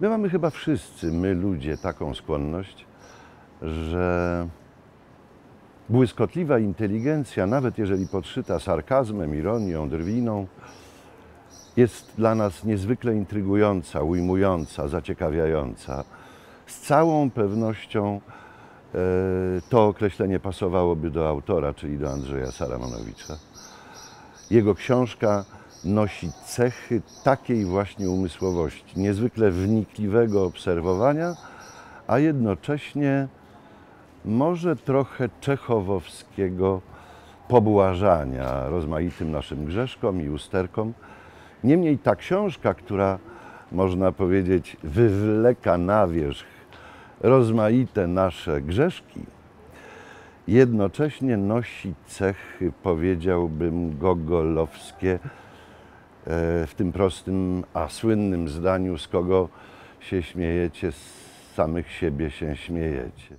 My mamy chyba wszyscy, my ludzie, taką skłonność, że błyskotliwa inteligencja, nawet jeżeli podszyta sarkazmem, ironią, drwiną, jest dla nas niezwykle intrygująca, ujmująca, zaciekawiająca. Z całą pewnością e, to określenie pasowałoby do autora, czyli do Andrzeja Saramonowicza. Jego książka nosi cechy takiej właśnie umysłowości, niezwykle wnikliwego obserwowania, a jednocześnie może trochę czechowowskiego pobłażania rozmaitym naszym grzeszkom i usterkom. Niemniej ta książka, która można powiedzieć wywleka na wierzch rozmaite nasze grzeszki, jednocześnie nosi cechy, powiedziałbym, gogolowskie w tym prostym, a słynnym zdaniu, z kogo się śmiejecie, z samych siebie się śmiejecie.